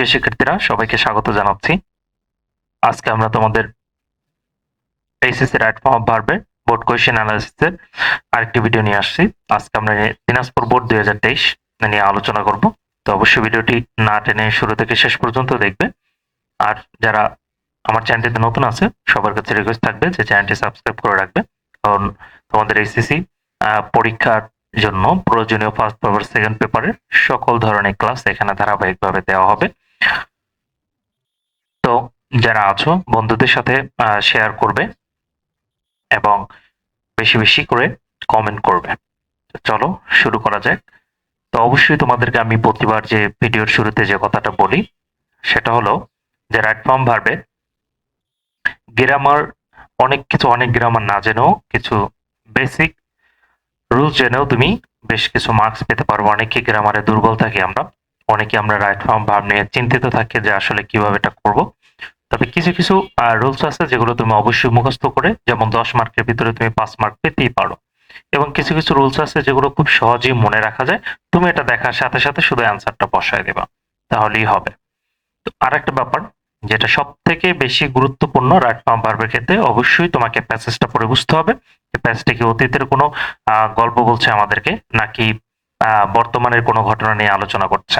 প্রিয় শিক্ষার্থীরা, সবাইকে স্বাগত জানাচ্ছি। আজকে আমরা তোমাদের এইচএসসি রাইট ফর্ম ভার্বের বোর্ড কোয়েশ্চেন অ্যানালিসিসের আরেকটি ভিডিও নিয়ে আসছি। আজকে আমরা দিনাজপুর বোর্ড দুই হাজার তেইশ নিয়ে আলোচনা করব। তো অবশ্যই ভিডিওটি না টেনে শুরু থেকে শেষ পর্যন্ত দেখবে। আর যারা আমার চ্যানেলটিতে নতুন আছে, সবার কাছে রিকোয়েস্ট থাকবে যে চ্যানেলটি সাবস্ক্রাইব করে রাখবে। কারণ তোমাদের এইচএসসি পরীক্ষার জন্য প্রয়োজনীয় ফার্স্ট পেপার সেকেন্ড পেপারের সকল ধরনের ক্লাস এখানে ধারাবাহিকভাবে দেওয়া হবে। যারা আছো, বন্ধুদের সাথে শেয়ার করবে এবং বেশি বেশি করে কমেন্ট করবে। চলো, শুরু করা যাক। তো অবশ্যই তোমাদেরকে আমি প্রতিবার যে ভিডিওর শুরুতে যে কথাটা বলি, সেটা হলো যে রাইট ফর্ম ভার্বে গ্রামার অনেক কিছু, অনেক গ্রামার না জেনেও কিছু বেসিক রুলস জেনেও তুমি বেশ কিছু মার্কস পেতে পারব অনেকে গ্রামারে দুর্বল থাকি আমরা, অনেকে আমরা রাইট ফর্ম ভাব নিয়ে চিন্তিত থাকি যে আসলে কীভাবে এটা করব। তবে কিছু কিছু রুলস আছে যেগুলো তুমি অবশ্যই মুখস্থ করে, যেমন দশ মার্কের ভিতরে তুমি পাঁচ মার্ক পেতেই পারো। এবং কিছু কিছু রুলস আছে যেগুলো খুব সহজেই মনে রাখা যায়। তুমি এটা দেখার সাথে সাথে শুধু অ্যান্সারটা বসায় দেবা। তাহলেই হবে। তো আর একটা ব্যাপার, যেটা সব থেকে বেশি গুরুত্বপূর্ণ রাইট ফর্ম ভার্বের ক্ষেত্রে, অবশ্যই তোমাকে প্যাসেজটা পড়ে বুঝতে হবে। প্যাসেজটা কি অতীতের কোনো গল্প বলছে আমাদেরকে, নাকি বর্তমানের কোনো ঘটনা নিয়ে আলোচনা করছে?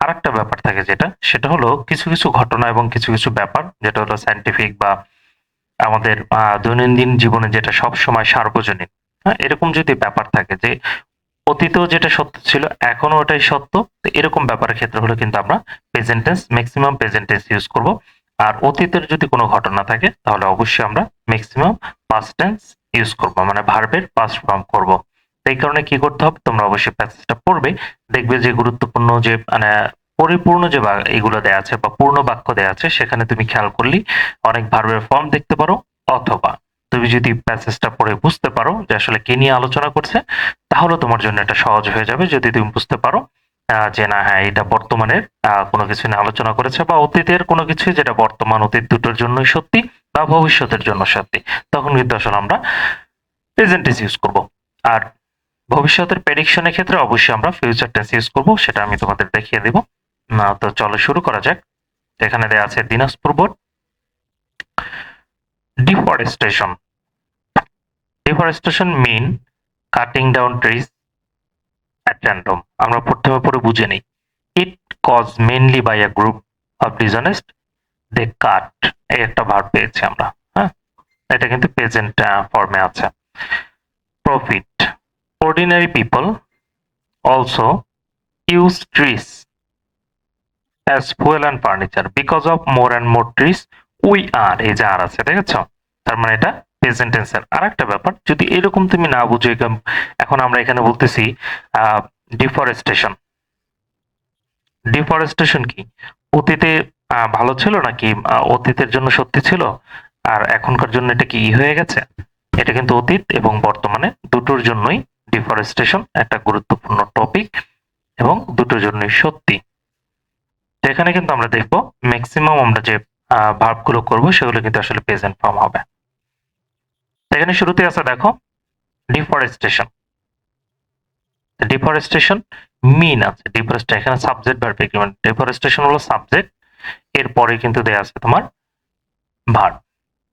আর একটা ব্যাপার থাকে যেটা, সেটা হলো কিছু কিছু ঘটনা এবং কিছু কিছু ব্যাপার, যেটা হলো সাইন্টিফিক বা আমাদের দৈনন্দিন জীবনে যেটা সব সময় সার্বজনীন। হ্যাঁ এরকম যদি ব্যাপার থাকে যে অতীতেও যেটা সত্য ছিল এখনও ওটাই সত্য এরকম ব্যাপারের ক্ষেত্রে হলো কিন্তু আমরা প্রেজেন্টেন্স ম্যাক্সিমাম প্রেজেন্টেন্স ইউজ করব। আর অতীতের যদি কোনো ঘটনা থাকে, তাহলে অবশ্যই আমরা ম্যাক্সিমাম পাস্ট টেন্স ইউজ করব মানে ভার্বের পাস্ট ফর্ম করব। এই কারণে কি করতে হবে? তোমরা অবশ্যই প্যাসেজটা পড়বে। দেখবে যে গুরুত্বপূর্ণ যে মানে পরিপূর্ণ যে এগুলো দেয়া আছে বা পূর্ণ বাক্য দেয়া আছে, সেখানে তুমি খেয়াল করলি অনেক ভার্বের ফর্ম দেখতে পারো, অথবা তুমি যদি প্যাসেজটা পড়ে বুঝতে পারো যে আসলে কি নিয়ে আলোচনা করছে, তাহলে তোমার জন্য এটা সহজ হয়ে যাবে যদি তুমি বুঝতে পারো যে না হ্যাঁ এটা বর্তমানের কোনো কিছু নিয়ে আলোচনা করেছে বা অতীতের কোনো কিছু যেটা বর্তমান অতীত দুটোর জন্যই সত্যি বা ভবিষ্যতের জন্য সত্যি। তখন কিন্তু আসলে আমরা প্রেজেন্ট ইউজ করব। আর ভবিষ্যতের প্রেডিকশনের ক্ষেত্রে অবশ্যই আমরা ফিউচার টেন্স ইউজ করব, সেটা আমি তোমাদের দেখিয়ে দেব। না, তো চলো শুরু করা যাক। এখানে দেওয়া আছে Dinajpur board. Deforestation deforestation mean cutting down trees at random আমরা প্রথমে পরে বুঝে নিই। It cause mainly by a group of dishonest they cut এই একটা ভার্ব পেয়েছি আমরা হ্যাঁ? এটা কিন্তু প্রেজেন্ট ফর্মে আছে। Profit ordinary people also use trees as fuel and furniture. Because of more and more trees, we are, এই যে আর আছে, দেখেছ? তার মানে এটা প্রেজেন্ট টেন্সের আর একটা ব্যাপার। যদি এরকম তুমি না বুঝো এখন আমরা এখানে বলতেছি ডিফরেস্টেশন ডিফরেস্টেশন কি? অতীতে ভালো ছিল নাকি? অতীতের জন্য সত্যি ছিল? আর এখনকার জন্য এটা কি হয়ে গেছে? এটা কিন্তু অতীত এবং বর্তমানে দুটোর জন্যই ডিফরেস্টেশন একটা গুরুত্বপূর্ণ টপিক এবং দুটোর জন্যই সত্যি। এখানে কিন্তু আমরা দেখব ম্যাক্সিমাম আমরা যে ভার্বগুলো করব, সেগুলো কিন্তু আসলে প্রেজেন্ট ফর্ম হবে। এখানে শুরুতে আছে, দেখো ডিফরেস্টেশন ডিফরেস্টেশন মিন আছে। ডিফরেস্টেশন এখানে সাবজেক্ট ভার্ব এগ্রিমেন্ট ডিফরেস্টেশন হলো সাবজেক্ট এরপরে কিন্তু দেয়া আছে তোমার ভার্ব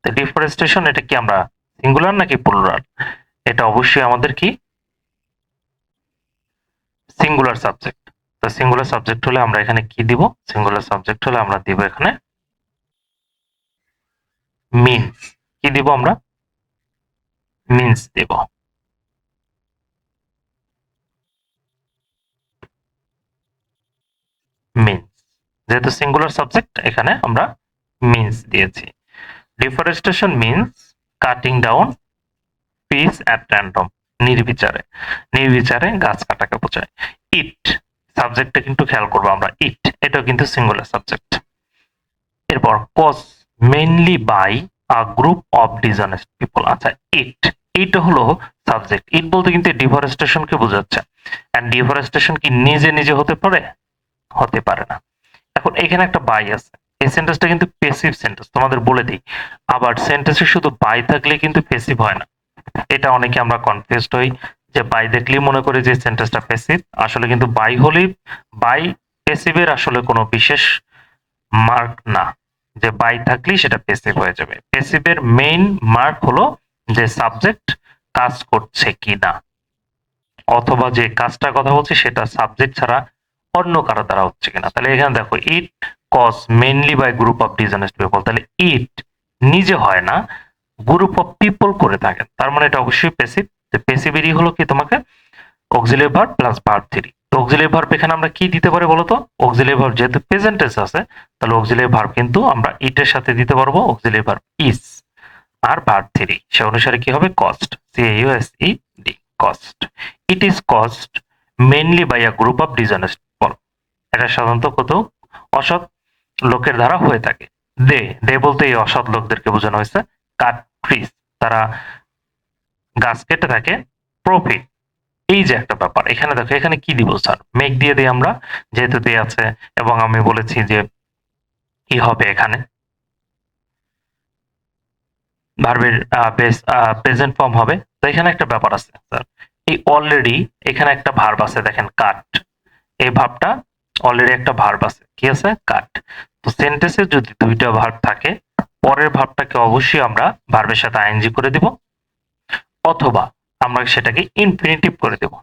ডিফরেস্টেশন এটা কি আমরা সিঙ্গুলার নাকি প্লুরাল এটা অবশ্যই আমাদের কি সিঙ্গুলার সাবজেক্ট তো সিঙ্গুলার সাবজেক্ট হলে আমরা এখানে কি দিব? সিঙ্গুলার সাবজেক্ট হলে আমরা দিব এখানে মিনস কি দিব আমরা? মিনস দেব। মিনস যেহেতু সিঙ্গুলার সাবজেক্ট এখানে আমরা মিনস দিয়েছি। Deforestation means cutting down piece at random নির্বিচারে নির্বিচারে গাছ কাটাকে বোঝায়। ইট সাবজেক্টটা কিন্তু খেয়াল করব আমরা। ইট এটাও কিন্তু সিঙ্গুলার সাবজেক্ট এরপর cause mainly by a group of dishonest people আচ্ছা ইট এইটা হলো সাবজেক্ট ইট বলতে কিন্তু ডিফরেস্টেশনকে বোঝাচ্ছে। অ্যান্ড ডিফরেস্টেশন কি নিজে নিজে হতে পারে? হতে পারে না। এখন এখানে একটা বাই আছে। এই সেন্টেন্সটা কিন্তু পেসিভ সেন্টেন্স তোমাদের বলে দিই। আবার সেন্টেন্সে শুধু বাই থাকলে কিন্তু পেসিভ হয় না। এটা অনেকে আমরা কনফিউজড হই যে বাই দেখলেই মনে করি যে সেন্টেন্সটা প্যাসিভ আসলে কিন্তু বাই হলেই বাই প্যাসিভের আসলে কোনো বিশেষ মার্ক না। যে বাই থাকলেই সেটা পেসিভ হয়ে যাবে। পেসিভের মেইন মার্ক হলো যে সাবজেক্ট কাজ করছে কি না অথবা যে কাজটার কথা বলছি সেটা সাবজেক্ট ছাড়া অন্য কারও দ্বারা হচ্ছে কিনা। তাহলে এখানে দেখো it cause mainly by group of dishonest people তাহলে ইট নিজে হয় না গ্রুপ অফ পিপল করে থাকেন তার মানে এটা অবশ্যই পেসিভ পেসিভেরই হলো কি তোমাকে? Auxiliary verb plus verb three তো অক্সিলিয়ারি ভার্ব এখানে আমরা কি দিতে পারি বলতো? অক্সিলিয়ারি ভার্ব যেহেতু প্রেজেন্ট টেন্স আছে, তাহলে অক্সিলিয়ারি ভার্ব কিন্তু আমরা ইটের সাথে দিতে পারব। অক্সিলিয়ারি ভার্ব ইজ আর ভার্ব থ্রি সে অনুসারে কি হবে? Cost C U S E D cost it is cost mainly by a group of dishonest people এটা সাধারণত কত? অসৎ লোকের দ্বারা হয়ে থাকে। দে দে বলতে এই অসৎ লোকদেরকে বোঝানো হয়েছে। কাট ট্রিজ তারা গাছ কেটে থাকে প্রফিট এই যে একটা ব্যাপার। এখানে দেখো, এখানে কি দিব স্যার মেক দিয়ে দিই আমরা, যেহেতু দিয়ে আছে, এবং আমি বলেছি যে কি হবে এখানে। ভার্বের প্রেজেন্ট ফর্ম হবে। তো এখানে একটা ব্যাপার আছে স্যার এই অলরেডি এখানে একটা ভার্ব আছে, দেখেন কাট এই ভাবটা অলরেডি একটা ভার্ব আছে, কি আছে? কাট তো সেন্টেন্সে যদি দুইটা ভার্ব থাকে পরের ভাবটাকে অবশ্যই আমরা ভার্বের সাথে আইএনজি করে দিব, অথবা আমরা সেটাকে ইনফিনিটিভ করে দেব।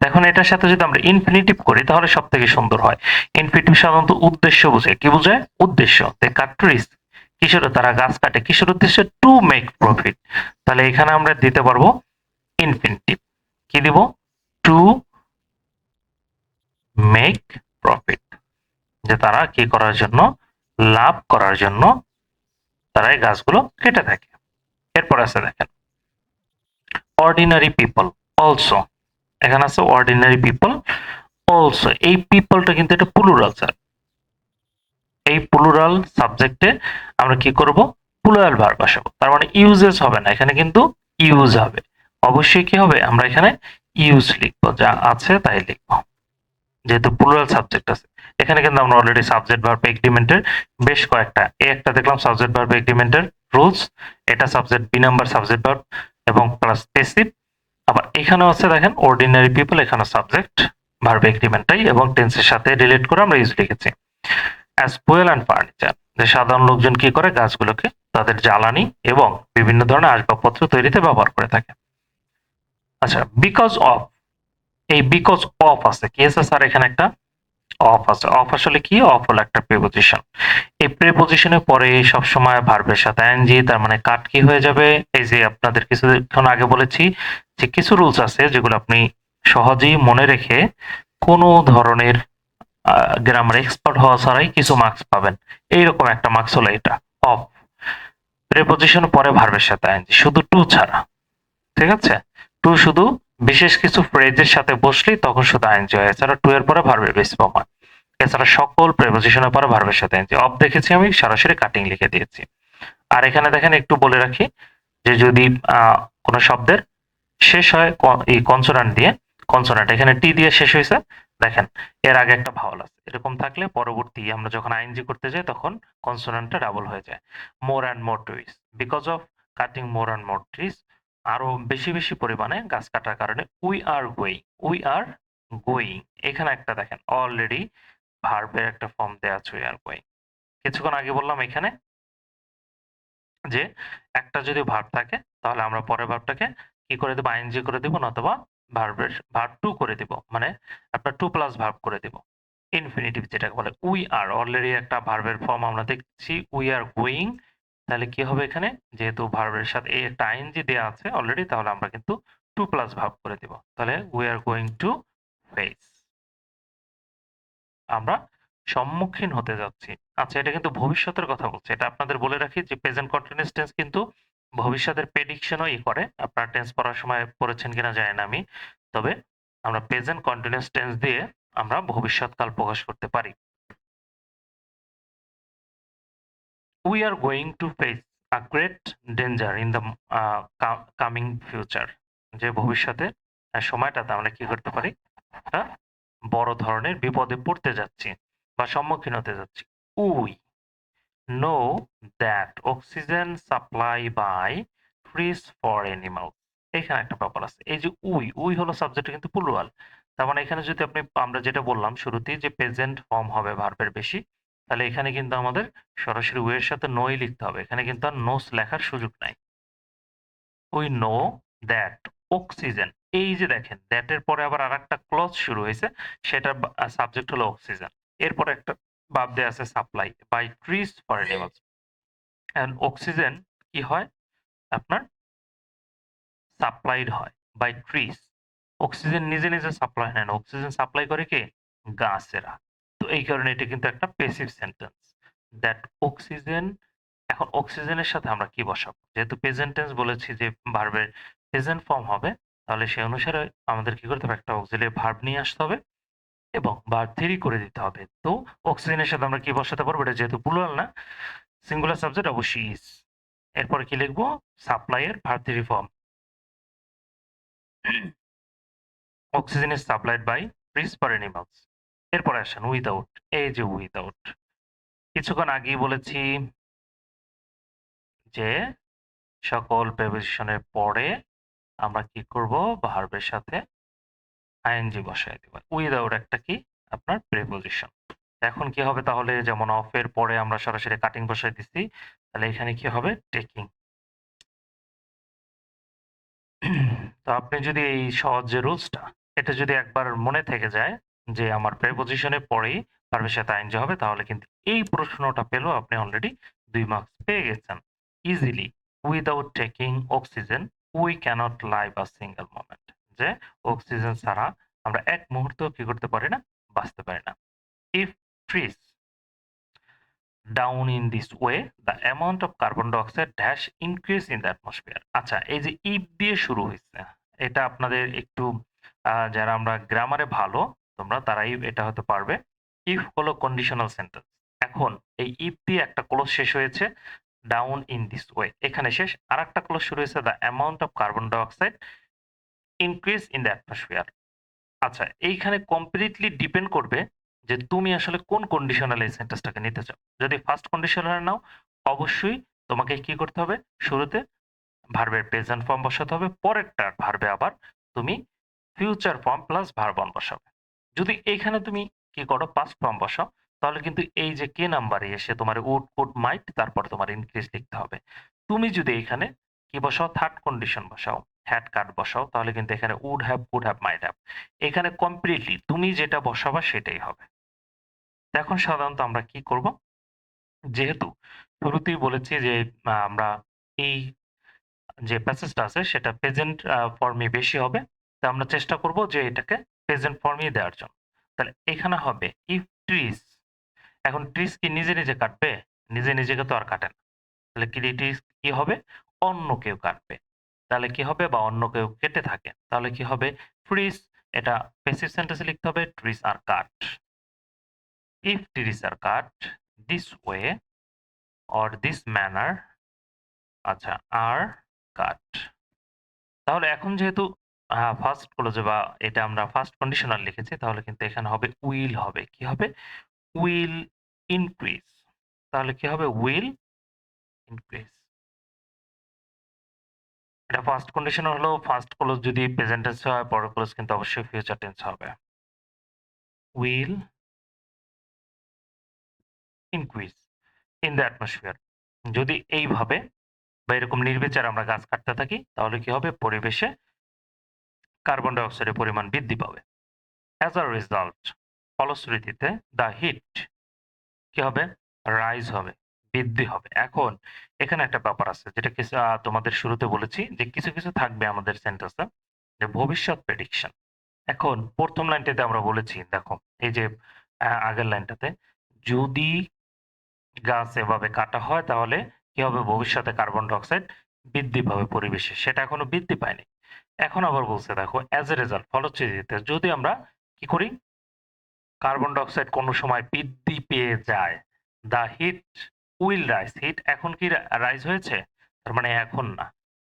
এখন এটার সাথে যদি আমরা ইনফিনিটিভ করি, তাহলে সব থেকে সুন্দর হয়। ইনফিনিটিভ সাধারণত উদ্দেশ্য বোঝায়। কি বোঝায়? উদ্দেশ্য। দে কাট ট্রিজ কিসের তারা গাছ কাটে। কিসের উদ্দেশ্যে? টু মেক প্রফিট তাহলে এখানে আমরা দিতে পারব ইনফিনিটিভ কি দিব? টু মেক প্রফিট যে তারা কি করার জন্য? লাভ করার জন্য তারা এই গাছগুলো কেটে থাকে। এরপর আছে দেখেন। অর্ডিনারি পিপল অলসো এখানে আছে অর্ডিনারি পিপল অলসো এই পিপলটা কিন্তু এটা প্লুরাল স্যার এই প্লুরাল সাবজেক্টে আমরা কি করব? প্লুরাল ভার্ব বসাবো তার মানে ইউজেস হবে না। এখানে কিন্তু ইউজ হবে। অবশ্যই কি হবে? আমরা এখানে ইউজ লিখব। যা আছে তাই লিখব। যেহেতু প্লুরাল সাবজেক্ট আছে, এখানে কিন্তু আমরা অলরেডি সাবজেক্ট ভার্ব এগ্রিমেন্টের বেশ কয়েকটা। এই একটা দেখলাম সাবজেক্ট ভার্ব এগ্রিমেন্টের রুলস এটা subject be number subject verb এবং প্লাস পেসিভ আবার এখানেও আছে, দেখেন অর্ডিনারি পিপল এখানে সাবজেক্ট ভার্ব এগ্রিমেন্টটাই এবং টেন্সের সাথে রিলেট করে আমরা ইউজ লিখেছি। অ্যাজ ফুয়েল অ্যান্ড ফার্নিচার যে সাধারণ লোকজন কি করে, গাছগুলোকে তাদের জ্বালানি এবং বিভিন্ন ধরনের আসবাবপত্র তৈরিতে ব্যবহার করে থাকে। আচ্ছা বিকজ অফ এই বিকজ অফ আছে। কি আছে স্যার এখানে একটা? অফ আছে। অফ আসলে কি? অফ হলো একটা প্রিপোজিশন এই প্রিপোজিশনের পরে সব সময় ভার্বের সাথে এনজি তার মানে কাট কি হয়ে যাবে? এই যে আপনাদের কিছুক্ষণ আগে বলেছি যে কিছু রুলস আছে যেগুলো আপনি সহজেই মনে রেখে কোনো ধরনের গ্রামার এক্সপার্ট হওয়া ছাড়াই কিছু মার্কস পাবেন। এইরকম একটা মার্কস হলো এটা। অফ প্রিপোজিশন পরে ভার্বের সাথে এনজি শুধু টু ছাড়া। ঠিক আছে? টু শুধু বিশেষ কিছু ফ্রেজের সাথে বসলেই তখন শুধু আইনজি হয়। এছাড়া টু এর পরে ভার্বের বেস ফর্ম হয়। এছাড়া সকল প্রেপোজিশনের পরে ভার্বের সাথে আইনজি। অফ দেখেছি আমি, সরাসরি কাটিং লিখে দিয়েছি। আর এখানে দেখেন, একটু বলে রাখি যে যদি কোনো শব্দের শেষ হয় এই কনসোনান্ট দিয়ে কনসোনান্ট এখানে টি দিয়ে শেষ হয়েছে। দেখেন, এর আগে একটা ভাওয়াল আছে। এরকম থাকলে পরবর্তী আমরা যখন আইনজি করতে যাই, তখন কনসোনান্টটা ডাবল হয়ে যায়। More and more twice because of cutting more and more trees আরও বেশি বেশি পরিমাণে গাছ কাটার কারণে we are going we are going এখানে একটা দেখেন অলরেডি ভার্বের একটা ফর্ম দেওয়া আছে উই আর গোয়িং কিছুক্ষণ আগে বললাম এখানে যে একটা যদি ভার্ব থাকে, তাহলে আমরা পরের ভার্বটাকে কি করে দেবো? আইএনজি করে দেবো নতুবা ভার্বের ভার্ব টু করে দিব। মানে আপনার টু প্লাস ভার্ব করে দিব। ইনফিনিটিভ যেটাকে বলে উই আর অলরেডি একটা ভার্বের ফর্ম আমরা দেখছি উই আর গোয়িং তাহলে কি হবে এখানে? যেহেতু ভার্বের সাথে এই একটা আইএনজি দেওয়া আছে অলরেডি তাহলে আমরা কিন্তু টু প্লাস ভাব করে দিব। তাহলে we are going to face আমরা সম্মুখীন হতে যাচ্ছি। আচ্ছা এটা কিন্তু ভবিষ্যতের কথা বলছে। এটা আপনাদের বলে রাখি যে প্রেজেন্ট কন্টিনিউয়াস টেন্স কিন্তু ভবিষ্যতের প্রেডিকশনও ই করে। আপনারা টেন্স পড়ার সময় পড়েছেন কিনা জানি না আমি। তবে আমরা প্রেজেন্ট কন্টিনিউয়াস টেন্স দিয়ে আমরা ভবিষ্যৎকাল প্রকাশ করতে পারি। We are going to face a great danger in the uh, co- coming future. যে ভবিষ্যতে সময়টাতে আমরা কি করতে পারি? একটা বড় ধরনের বিপদে পড়তে যাচ্ছি বা সম্মুখীন হতে যাচ্ছি। We know that oxygen supply by trees for animal এখানে একটা ব্যাপার আছে। এই যে উই উই হলো সাবজেক্ট কিন্তু প্লুরাল তার মানে এখানে যদি আপনি আমরা যেটা বললাম শুরুতেই যে প্রেজেন্ট ফর্ম হবে ভার্বের বেশি তাহলে এখানে কিন্তু আমাদের সরাসরি ওয়ের সাথে নোই লিখতে হবে। এখানে কিন্তু আর নোস লেখার সুযোগ নাই। উই নো দ্যাট অক্সিজেন এই যে দেখেন দ্যাট এর পরে আবার আরেকটা ক্লজ শুরু হয়েছে সেটা সাবজেক্ট হলো অক্সিজেন এরপরে একটা ভাব দেয়া আছে supply by trees for animals and oxygen কি হয়? আপনার সাপ্লাইড হয় বাই ট্রিজ অক্সিজেন নিজে নিজে সাপ্লাই হয় না। অক্সিজেন সাপ্লাই করে কে? গাছেরা। এই কারণে এটা কিন্তু একটা প্যাসিভ সেন্টেন্স দ্যাট অক্সিজেন এখন অক্সিজেনের সাথে আমরা কি বসাবো? যেহেতু প্রেজেন্ট টেন্স বলেছি যে ভার্বের প্রেজেন্ট ফর্ম হবে তাহলে সেই অনুসারে আমাদের কি করতে হবে? একটা অক্সিলিয়ারি ভার্ব নিয়ে আসতে হবে এবং ভার্ব থ্রি করে দিতে হবে। তো অক্সিজেনের সাথে আমরা কি বসাতে পারব? এটা যেহেতু প্লুরাল না সিঙ্গুলার সাবজেক্ট অবশ্যই ইজ এরপরে কি লিখব? সাপ্লাইয়ের verb three form oxygen is supplied by trees for animals এরপরে আসেন উইদাউট এই যে উইদাউট কিছুক্ষণ আগেই বলেছি যে সকল প্রেপোজিশনের পরে আমরা কি করব? ভার্বের সাথে আইএনজি বসাই দেব। উইদাউট একটা কি? আপনার প্রেপোজিশন এখন কি হবে তাহলে? যেমন অফ এর পরে আমরা সরাসরি কাটিং বসাই দিচ্ছি তাহলে এখানে কি হবে? টেকিং তো আপনি যদি এই সহজ যে রুলসটা এটা যদি একবার মনে থেকে যায় যে আমার প্রেপোজিশনের পরেই ভার্বের সাথে আইএনজি হবে, তাহলে কিন্তু এই প্রশ্নটা পেলেও আপনি অলরেডি দুই মার্কস পেয়ে গেছেন। Easily without taking oxygen we cannot live a single moment যে অক্সিজেন ছাড়া আমরা এক মুহূর্ত কি করতে পারি না, বাঁচতে পারি না। If trees down in this way the amount of carbon dioxide dash increase in the atmosphere আচ্ছা এই যে ইফ দিয়ে শুরু হয়েছে, এটা আপনাদের একটু যারা আমরা গ্রামারে ভালো তোমরা তারাই এটা হতে পারবে। ইফ হলো কন্ডিশনাল সেন্টেন্স এখন এই ইফ দিয়ে একটা ক্লোজ শেষ হয়েছে ডাউন ইন দিস ওয়ে এখানে শেষ। আর একটা ক্লোজ শুরু হয়েছে the amount of carbon dioxide increase in the atmosphere আচ্ছা এইখানে কমপ্লিটলি ডিপেন্ড করবে যে তুমি আসলে কোন কন্ডিশনাল এই সেন্টেন্সটাকে নিতে চাও। যদি ফার্স্ট কন্ডিশনাল নাও, অবশ্যই তোমাকে কি করতে হবে? শুরুতে ভার্বের প্রেজেন্ট ফর্ম বসাতে হবে, পরেরটার ভার্বে আবার তুমি future form plus verb one বসাবে। যদি এইখানে তুমি কি করো পাস্ট ফর্ম বসাও, তাহলে কিন্তু এই যে কে নাম্বারে এসে তোমার উড কুড মাইট তারপর তোমার ইনক্রিজ লিখতে হবে। তুমি যদি এখানে কি বসাও থার্ড কন্ডিশন বসাও হ্যাড কার্ড বসাও, তাহলে কিন্তু এখানে would have could have might have এখানে কমপ্লিটলি তুমি যেটা বসাবা সেটাই হবে। এখন সাধারণত আমরা কি করব? যেহেতু শুরুতেই বলেছি যে আমরা এই যে প্যাসেজটা আছে, সেটা প্রেজেন্ট ফর্মে বেশি হবে, তা আমরা চেষ্টা করব যে এটাকে প্রেজেন্ট ফর্মে দেওয়ার জন্য। তাহলে এখানে হবে ইফ ট্রিজ এখন ট্রিজ কি নিজে নিজে কাটবে? নিজে নিজেকে তো আর কাটে না। তাহলে কি ট্রিজ কি হবে? অন্য কেউ কাটবে। তাহলে কি হবে? বা অন্য কেউ কেটে থাকে। তাহলে কি হবে? ট্রিজ এটা প্যাসিভ সেন্টেন্সে লিখতে হবে trees are cut if trees are cut this way or this manner আচ্ছা আর কাট তাহলে এখন যেহেতু ফার্স্ট ক্লোজে বা এটা আমরা ফার্স্ট কন্ডিশনাল লিখেছি, তাহলে কিন্তু এখানে হবে উইল হবে। কি হবে? উইল ইনক্রিজ তাহলে কি হবে? উইল ইনক্রিজ এটা ফার্স্ট কন্ডিশন হলো ফার্স্ট ক্লোজ যদি প্রেজেন্ট টেন্স হয়, পরের ক্লোজ কিন্তু অবশ্যই ফিউচার টেন্স হবে। Will increase in the atmosphere যদি এইভাবে বা এরকম নির্বিচার আমরা গাছ কাটতে থাকি, তাহলে কি হবে? পরিবেশে কার্বন ডাইঅক্সাইডের পরিমাণ বৃদ্ধি পাবে। অ্যাজ আ রেজাল্ট ফলশ্রুতিতে দ্য হিট কি হবে? রাইজ হবে, বৃদ্ধি হবে। এখন এখানে একটা ব্যাপার আছে, যেটা কিছু তোমাদের শুরুতে বলেছি যে কিছু কিছু থাকবে আমাদের সেন্টেন্সে যে ভবিষ্যৎ প্রেডিকশন এখন প্রথম লাইনটাতে আমরা বলেছি, দেখো, এই যে আগের লাইনটাতে যদি গাছ এভাবে কাটা হয়, তাহলে কি হবে? ভবিষ্যতে কার্বন ডাইঅক্সাইড বৃদ্ধি পাবে পরিবেশে। সেটা এখনও বৃদ্ধি পায়নি। এখন আবার বলছে, দেখো অ্যাজ এ রেজাল্ট ফলশ্রুতিতে যদি আমরা কি করি? কার্বন ডাইঅক্সাইড কোনো সময় বৃদ্ধি পেয়ে যায়। The heat will rise heat এখন কি রাইজ হয়েছে? তার মানে এখন না।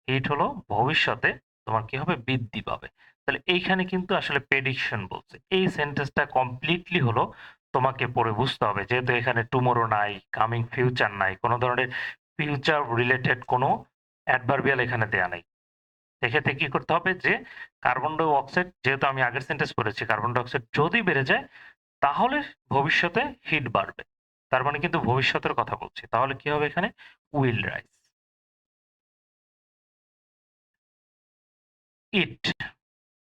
হিট হলো ভবিষ্যতে তোমার কি হবে? বৃদ্ধি পাবে। তাহলে এইখানে কিন্তু আসলে প্রেডিকশন বলছে। এই সেন্টেন্সটা কমপ্লিটলি হলো তোমাকে পড়ে বুঝতে হবে। যেহেতু এখানে টুমোরো নাই কামিং ফিউচার নাই, কোনো ধরনের ফিউচার রিলেটেড কোনো অ্যাডভার্বিয়াল এখানে দেয়া নাই। এক্ষেত্রে কি করতে হবে যে কার্বন ডাই অক্সাইড যেহেতু আমি আগের সেন্টেন্স করেছি কার্বন ডাই অক্সাইড যদি বেড়ে যায়, তাহলে ভবিষ্যতে হিট বাড়বে। তার মানে কিন্তু ভবিষ্যতের কথা বলছি। তাহলে কি হবে এখানে? Will rise it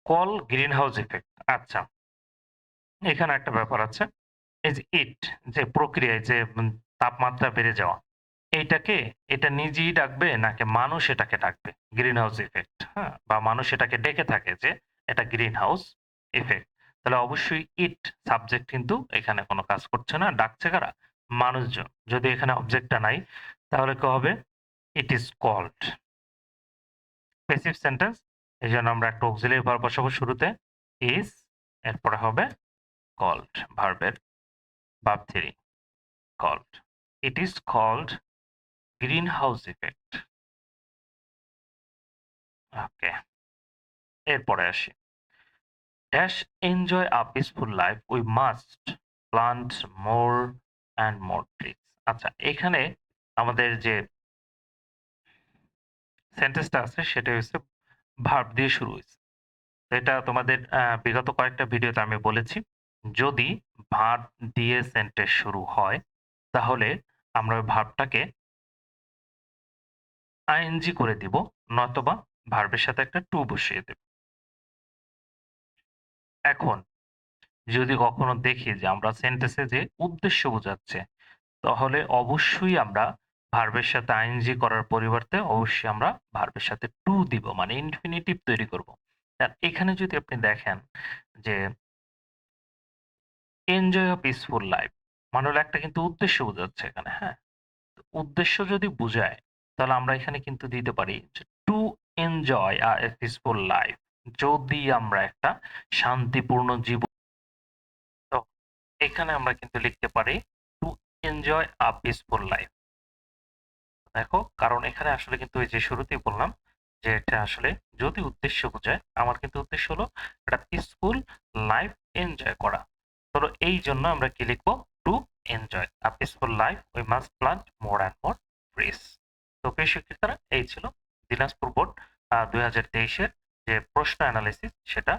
call greenhouse effect আচ্ছা। এখানে একটা ব্যাপার আছে। এই যে ইট যে প্রক্রিয়ায় যে তাপমাত্রা বেড়ে যাওয়া এইটাকে এটা নিজেই ডাকবে নাকি মানুষ এটাকে ডাকবে? গ্রিন হাউস ইফেক্ট হ্যাঁ? বা মানুষ এটাকে ডেকে থাকে যে এটা গ্রিন হাউস ইফেক্ট তাহলে অবশ্যই ইট সাবজেক্ট কিন্তু এখানে কোনো কাজ করছে না। ডাকছে কারা? মানুষজন। যদি এখানে অবজেক্টটা নাই, তাহলে কি হবে? It is called passive sentence এই জন্য আমরা একটা অক্সিলারি ভার্ব বসাবো শুরুতে। ইজ এরপরে হবে কল্ড ভার্বের verb three called it is called greenhouse effect. Okay, এরপরে আসি। Dash enjoy a peaceful life we must plant more and more trees আচ্ছা এখানে আমাদের যে সেন্টেন্সটা আছে, সেটা হচ্ছে ভার্ব দিয়ে শুরু হয়েছে। এটা তোমাদের বিগত কয়েকটা ভিডিওতে আমি বলেছি। যদি ভার্ব দিয়ে সেন্টেন্স শুরু হয়, তাহলে আমরা ওই ভার্বটাকে আইএনজি করে দিব নয়তোবা ভার্বের সাথে একটা টু বসিয়ে দেব। এখন, যদি কখনো দেখি যে আমরা সেন্টেন্সে যে উদ্দেশ্য বোঝাচ্ছে, তাহলে অবশ্যই আমরা ভার্বের সাথে আইএনজি করার পরিবর্তে অবশ্যই আমরা ভার্বের সাথে টু দিব মানে ইনফিনিটিভ তৈরি করব। আর এখানে যদি আপনি দেখেন যে এনজয় আ পিসফুল লাইফ মানে হলো একটা কিন্তু উদ্দেশ্য বোঝাচ্ছে এখানে হ্যাঁ? উদ্দেশ্য যদি বোঝায় তাহলে আমরা এখানে কিন্তু দিতে পারি to enjoy a peaceful life যদি আমরা একটা শান্তিপূর্ণ জীবন, তো এখানে আমরা কিন্তু লিখতে পারি to enjoy a peaceful life দেখো, কারণ এখানে আসলে কিন্তু ওই যে শুরুতেই বললাম যে এটা আসলে যদি উদ্দেশ্য বোঝায়, আমার কিন্তু উদ্দেশ্য হলো একটা পিসফুল লাইফ এনজয় করা। তো এই জন্য আমরা কি লিখব? To enjoy a peaceful life we must plant more and more trees তো প্রিয় শিক্ষিতারা এই ছিল দিনাজপুর বোর্ড দুই হাজার তেইশের যে প্রশ্ন অ্যানালিসিস সেটা।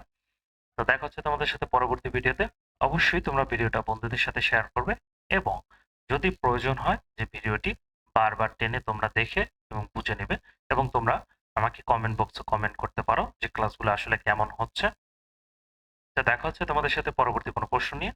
তো দেখা হচ্ছে তোমাদের সাথে পরবর্তী ভিডিওতে। অবশ্যই তোমরা ভিডিওটা বন্ধুদের সাথে শেয়ার করবে এবং যদি প্রয়োজন হয় যে ভিডিওটি বারবার টেনে তোমরা দেখে এবং বুঝে নেবে এবং তোমরা আমাকে কমেন্ট বক্সে কমেন্ট করতে পারো যে ক্লাসগুলো আসলে কেমন হচ্ছে। তো দেখা হচ্ছে তোমাদের সাথে পরবর্তী কোনো প্রশ্ন নিয়ে।